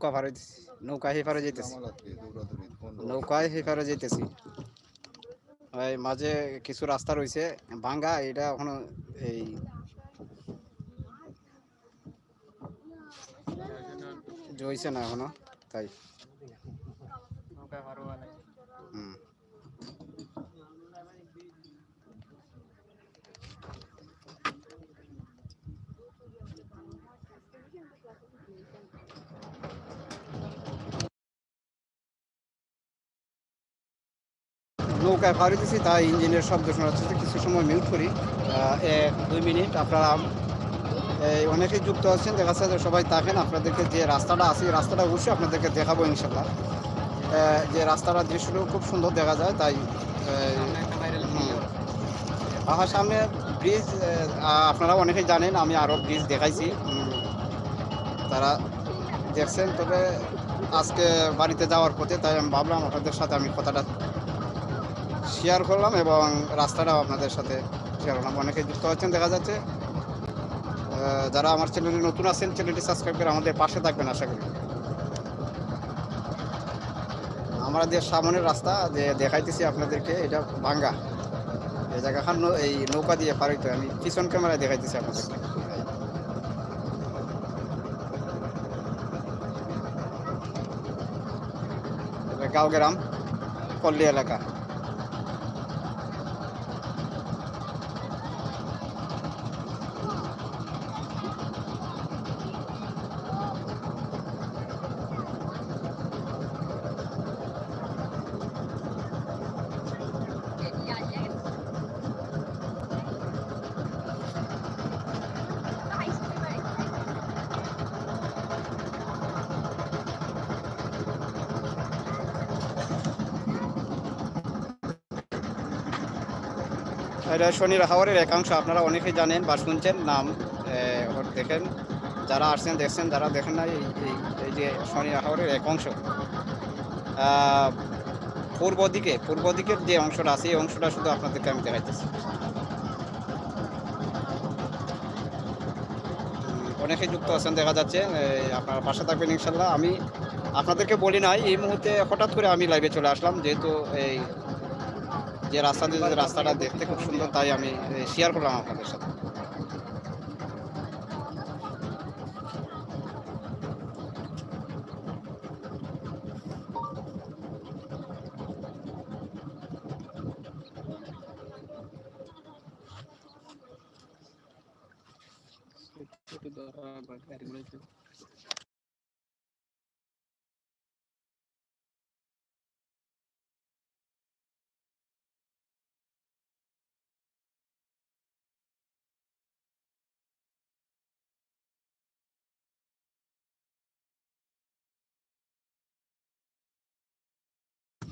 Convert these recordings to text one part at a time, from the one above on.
নৌকা পারে নৌকা হে পারে যাইতেছি নৌকায় হে পারে যাইতেছি এই মাঝে কিছু রাস্তা রয়েছে ভাঙ্গা এটা এখনও এই জইছে না এখনও, তাই। হুম নৌকায় পাড়ি দিছি তাই ইঞ্জিনের শব্দ শোনা যাচ্ছে কিছু সময় মিউট করি। এক দুই মিনিট আপনারা এই অনেকেই যুক্ত আছেন দেখা যাচ্ছে যে সবাই থাকেন আপনাদেরকে যে রাস্তাটা আছে রাস্তাটা অবশ্যই আপনাদেরকে দেখাবো ইনশাল্লাহ যে রাস্তাটা দৃশ্যটাও খুব সুন্দর দেখা যায় তাই আমার সামনে ব্রিজ আপনারা অনেকেই জানেন আমি আরও ব্রিজ দেখাইছি। তারা দেখছেন তবে আজকে বাড়িতে যাওয়ার পথে তাই আমি ভাবলাম আপনাদের সাথে আমি কথাটা শেয়ার করলাম এবং রাস্তাটাও আপনাদের সাথে শেয়ার করলাম। অনেকে যুক্ত হচ্ছেন দেখা যাচ্ছে। যারা আমার চ্যানেলে নতুন আছেন চ্যানেলটি সাবস্ক্রাইব করে আমাদের পাশে থাকবেন, আশা করি। আমাদের সামনের রাস্তা যে দেখাইতেছি আপনাদেরকে, এটা ভাঙ্গা। এই জায়গাখান এই নৌকা দিয়ে পার হইতে। আমি পিছন ক্যামেরায় দেখাইতেছি আপনাদেরকে। এটা গাঁওগ্রাম পল্লী এলাকা। এটা শনির হাওয়ারের একাংশ, আপনারা অনেকেই জানেন বা শুনছেন নাম দেখেন। যারা আসছেন, দেখছেন, যারা দেখেন না, এই যে শনির হাওয়ারের এক অংশ পূর্ব দিকে, পূর্ব দিকের যে অংশটা আছে, এই অংশটা শুধু আপনাদেরকে আমি দেখাইতেছি। অনেকেই যুক্ত আছেন, দেখা যাচ্ছে আপনারা পাশে থাকবেন, ইনশাল্লাহ। আমি আপনাদেরকে বলি নাই, এই মুহূর্তে হঠাৎ করে আমি লাইভে চলে আসলাম, যেহেতু এই যে রাস্তা দিয়ে রাস্তাটা দেখতে খুব সুন্দর তাই আমি শেয়ার করলাম আপনাদের সাথে।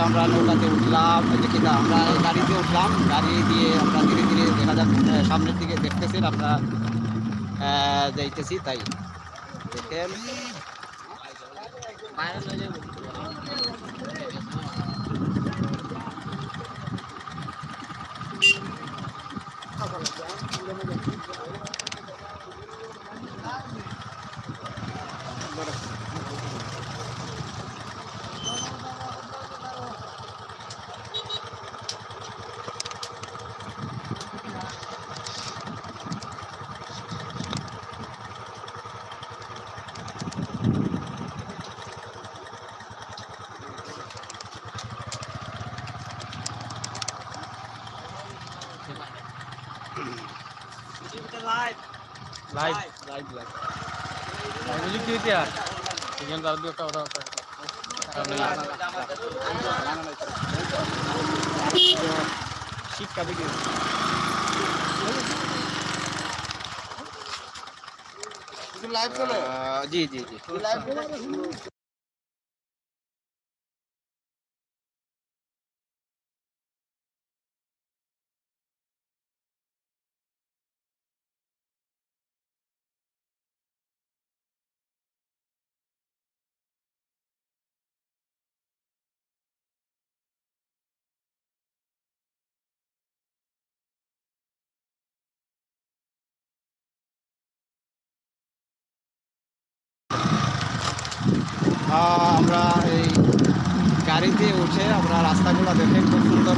আমরা নৌকাতে উঠলাম এই যে কিনা আমরা এই গাড়িতে উঠলাম গাড়ি দিয়ে আমরা ধীরে ধীরে দেখা যাচ্ছে আহ, সামনের দিকে দেখতেছেন আমরা আহ, যাইতেছি তাই দেখেন। তার দুটো ওটা শিক্ষা চলে জি জি। জি লাইভ আহ, আমরা এই গাড়িতে আপনার রাস্তাগুলো দেখে খুব সুন্দর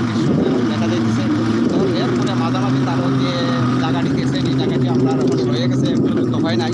দেখা যাচ্ছে খুব সুন্দর। এরপরে মাঝামাঝি তার যে জায়গাটি দেখছেন এই জায়গাটি আপনার রয়ে গেছে, পর্যন্ত হয় নাই।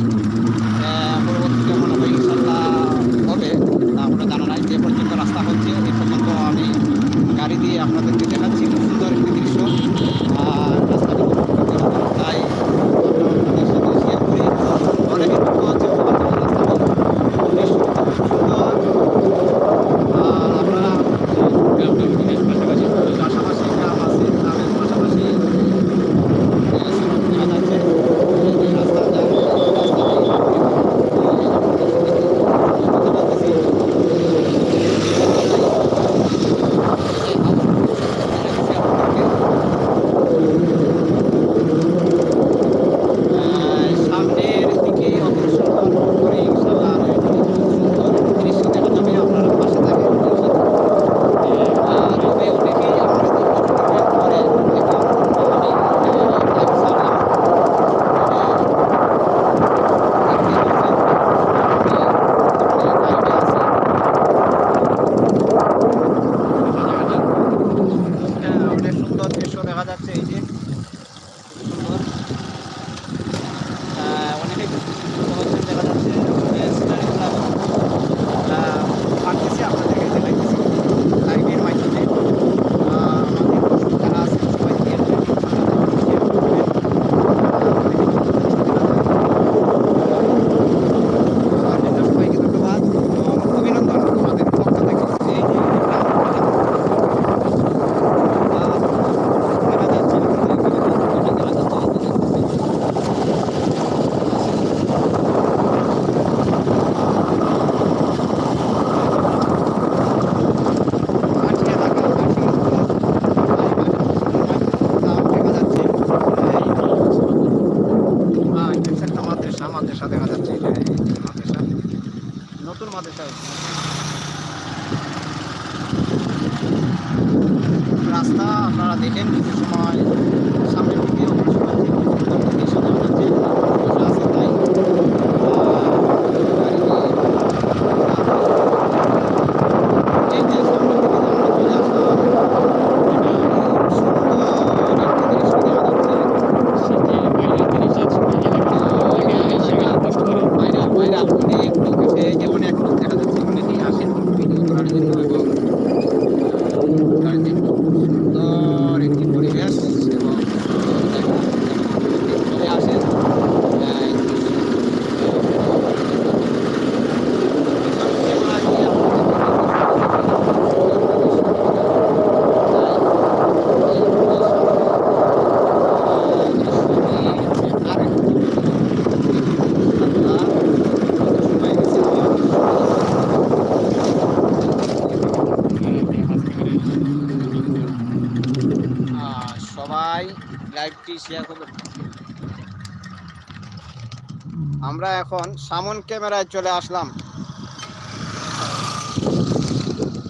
আমরা এখন সামন ক্যামেরায় চলে আসলাম।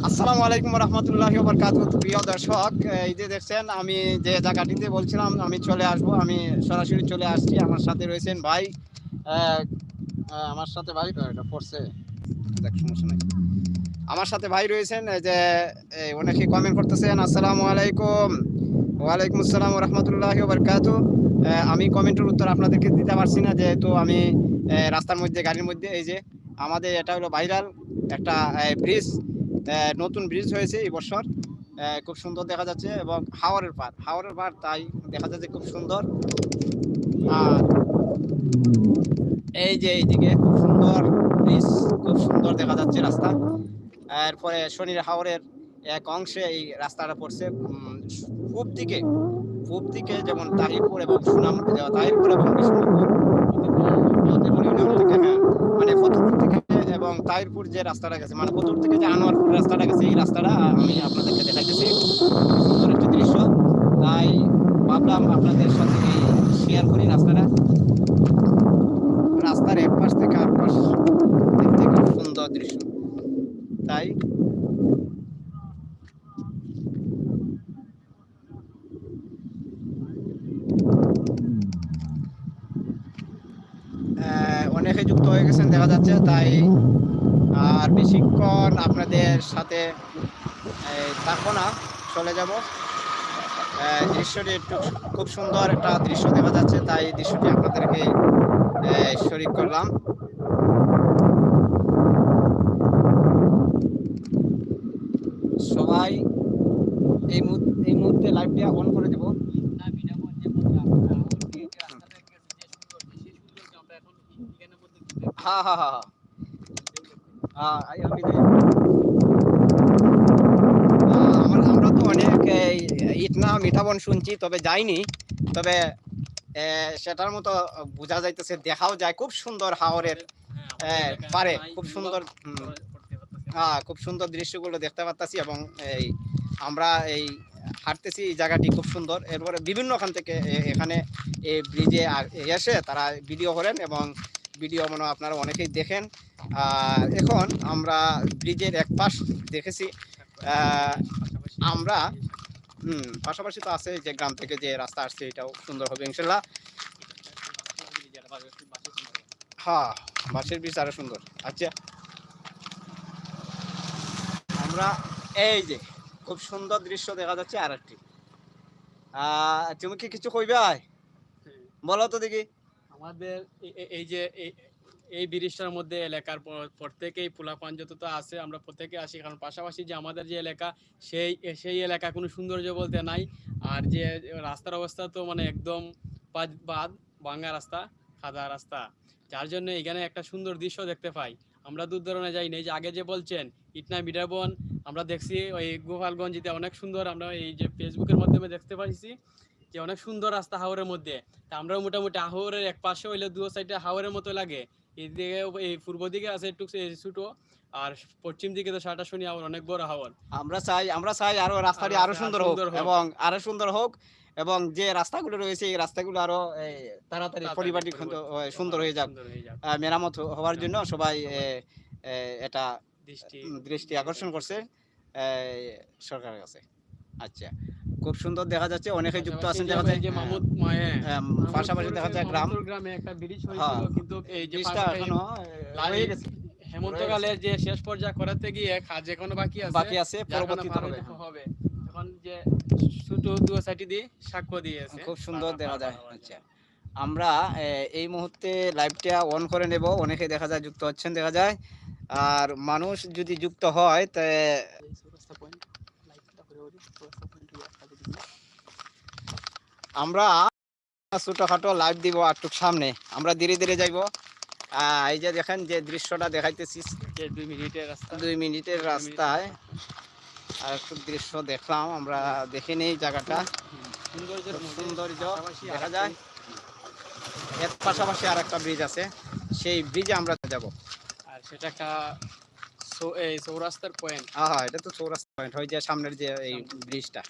আসসালামু আলাইকুম রহমতুল্লাহ বরকাত প্রিয় দর্শক, এই যে দেখছেন, আমি যে জায়গাটিতে বলছিলাম, আমি চলে আসব, আমি সরাসরি চলে আসছি। আমার সাথে রয়েছেন ভাই আমার সাথে ভাই এটা পড়ছে। দেখ, সমস্যা নাই। আমার সাথে ভাই রয়েছেন যে অনেকে কমেন্ট করতেছেন, আসসালামু আলাইকুম। ওয়ালাইকুম আসসালাম রহমতুল্লাহ বরকাত আমি কমেন্টের উত্তর আপনাদেরকে দিতে পারছি না, যেহেতু আমি রাস্তার মধ্যে, গাড়ির মধ্যে, এই যে আমাদের এটা হলো ভাইরাল একটা ব্রিজ নতুন ব্রিজ হয়েছে এই বছর। খুব সুন্দর দেখা যাচ্ছে এবং হাওরের পার হাওরের পার তাই দেখা যাচ্ছে খুব সুন্দর। আর এই যে এইদিকে খুব সুন্দর ব্রিজ খুব সুন্দর দেখা যাচ্ছে রাস্তা। এরপরে শনির হাওরের এক অংশে এই রাস্তাটা পড়ছে পূব দিকে। পূব দিকে যেমন তাহিরপুর এবং সুনাম তাহিরপুর এবং ফতেপুর মানে ফতেপুর এবং তাহিরপুর যে রাস্তাটা গেছে মানে ফতুর থেকে যে আনোয়ারপুর রাস্তাটা গেছে, এই রাস্তাটা আমি আপনাদেরকে দেখাইতেছি। সুন্দর একটি দৃশ্য। তাই ভাবলাম আপনাদের সাথে শেয়ার করি রাস্তাটা রাস্তার এক পাশ থেকে আর পাশ দেখতে খুব সুন্দর দৃশ্য তাই আহ, অনেকে যুক্ত দেখা যাচ্ছে, তাই, আর বেশিক্ষণ আপনাদের সাথে থাকব না, চলে যাব। দৃশ্যটি একটু খুব সুন্দর একটা দৃশ্য দেখা যাচ্ছে, তাই দৃশ্যটি আপনাদেরকে শরিক করলাম। সবাই, এই মুহূর্তে লাইভটা অন করে দেব হ্যাঁ হ্যাঁ হ্যাঁ, এই আমি আমরা তো অনেক ইটনা মিঠাবন শুনছি তবে যাইনি। তবে সেটার মতো বোঝা যাইতেছে দেখাও যায়। খুব সুন্দর হাওরের পারে। খুব সুন্দর হ্যাঁ খুব সুন্দর দৃশ্যগুলো দেখতে পারতাছি এবং এই আমরা এই হাঁটতেছি এই জায়গাটি খুব সুন্দর। এরপরে বিভিন্ন ওখান থেকে এখানে এই ব্রিজে এসে তারা ভিডিও করেন এবং ভিডিও মনে হয় আপনারা অনেকেই দেখেন। আর এখন আমরা ব্রিজের এক পাশ দেখেছি। আমরা হুম পাশাপাশি তো আছে যে গ্রাম থেকে যে রাস্তা আসছে এটাও সুন্দর হবে ইনশাল্লাহ। হ্যাঁ বাসের ব্রিজ আরও সুন্দর। আচ্ছা। আমরা এই যে খুব সুন্দর দৃশ্য দেখা যাচ্ছে আর একটি আহ, তুমি কি কিছু কইবে বলো তো দেখি। আমাদের এই যে এই- ব্রিজটার মধ্যে এলাকার প্রত্যেকেই পোলাপান যত তো আছে আমরা প্রত্যেকে আসি। কারণ পাশাপাশি যে আমাদের যে এলাকা, সেই সেই এলাকা কোনো সৌন্দর্য বলতে নাই। আর যে রাস্তার অবস্থা তো মানে একদম বাদ বাদ, ভাঙা রাস্তা, খাদা রাস্তা। যার জন্য এখানে একটা সুন্দর দৃশ্য দেখতে পাই। আমরা দূর দূরানে যাই না যে আগে যে বলছেন, ইটনা মিডাবন আমরা দেখছি ওই গোপালগঞ্জিতে অনেক সুন্দর আমরা এই যে ফেসবুকের মাধ্যমে দেখতে পাইছি। যে অনেক সুন্দর রাস্তা হাওরের মধ্যে। তা আমরাও মোটামুটি হাওরের এক পাশে হইলে দু সাইডে হাওরের মতো লাগে। এদিকে এই পূর্ব দিকে আছে একটু ছোট আর পশ্চিম দিকে তো সাটা শুনি আবার অনেক বড় হাওর। আমরা চাই আমরা চাই আরও রাস্তাটি আরও সুন্দর হোক এবং আরও সুন্দর হোক এবং যে রাস্তাগুলো রয়েছে এই রাস্তাগুলো আরও তাড়াতাড়ি পরিপাটি সুন্দর- হয়ে যাক মেরামত হওয়ার জন্য সবাই এটা দৃষ্টি দৃষ্টি আকর্ষণ করছে সরকারের কাছে। আচ্ছা খুব সুন্দর দেখা যাচ্ছে অনেকে যুক্ত আছেন দেখা যায় এই যে মামুদ মায়ে আম, পাশাপাশি দেখা যায় গ্রাম। গ্রামে একটা ব্রিজ হ্যাঁ। হয়েছিল কিন্তু এই যে এখনও লাই- গেছে। হেমন্তকালে যে শেষ পর্যায়ে করাতে গিয়ে কাজ এখনও বাকি আছে বাকি আছে পরবর্তীতে হবে। হবে। এখন যে ছোট দু সাইডে দিয়ে সাক্ষ্য দিয়েছে খুব সুন্দর দেখা যায়। আচ্ছা আমরা এই মুহূর্তে লাইভটা অন করে নেব অনেকে দেখা যায় যুক্ত হচ্ছেন দেখা যায়। আর মানুষ যদি যুক্ত হয় তে এই চৌরাস্তা point, লাইটটা করে ওরি, চৌরাস্তা point দিয়ে একটা করে দিই। আমরা ছোটখাটো লাইভ দিব একটু সামনে। আমরা ধীরে ধীরে যাইব। এই যে দেখেন যে দৃশ্যটা দেখাইতেছি। যে দুই মিনিটের রাস্তা? দুই মিনিটের রাস্তায়। আর একটু দৃশ্য দেখলাম আমরা দেখে নেই জায়গাটা। সৌন্দর্য দেখা যায়। এর পাশাপাশি আর একটা ব্রিজ আছে। সেই ব্রিজে আমরা যাব। আর সেটা একটা চৌরাস্তার পয়েন্ট হ্যাঁ এটা তো চৌরাস্তা পয়েন্ট হয় যে সামনের যে এই ব্রিজটা।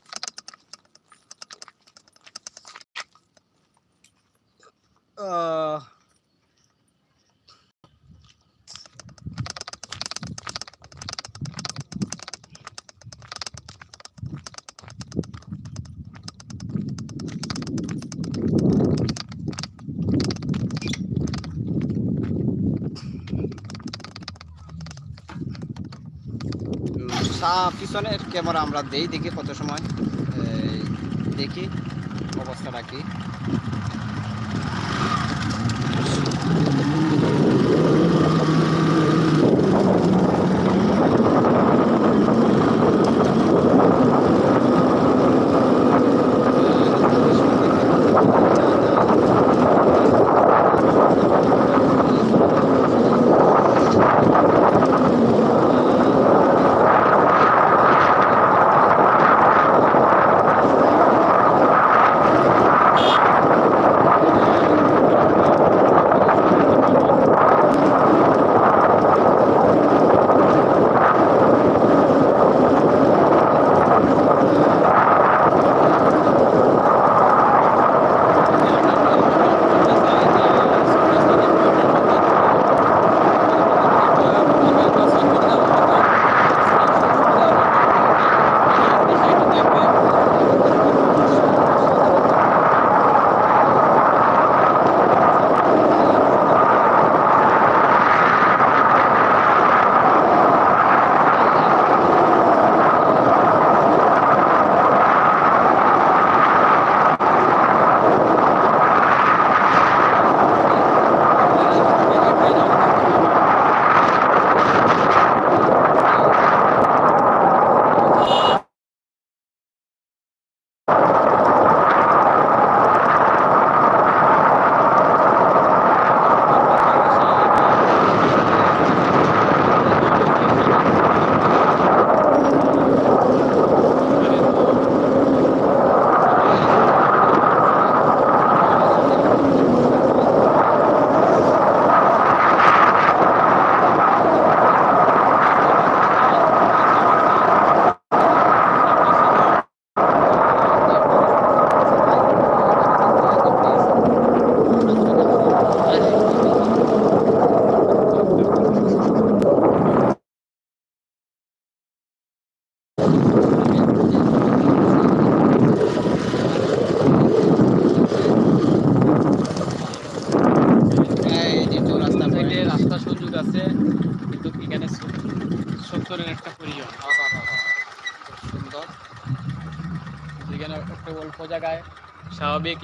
পিছনের ক্যামেরা আমরা দেই দেখি কত সময় দেখি অবস্থাটা কি। এই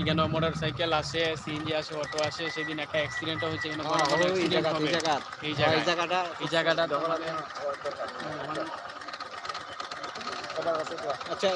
এখানে মোটর সাইকেল আসে সিএনজি আসে অটো আসে সেদিন একটা অ্যাক্সিডেন্ট হয়েছে এখানে বড় বড় ওই হবে। এই জায়গা এই জায়গাটা এই জায়গাটা মানে আচ্ছা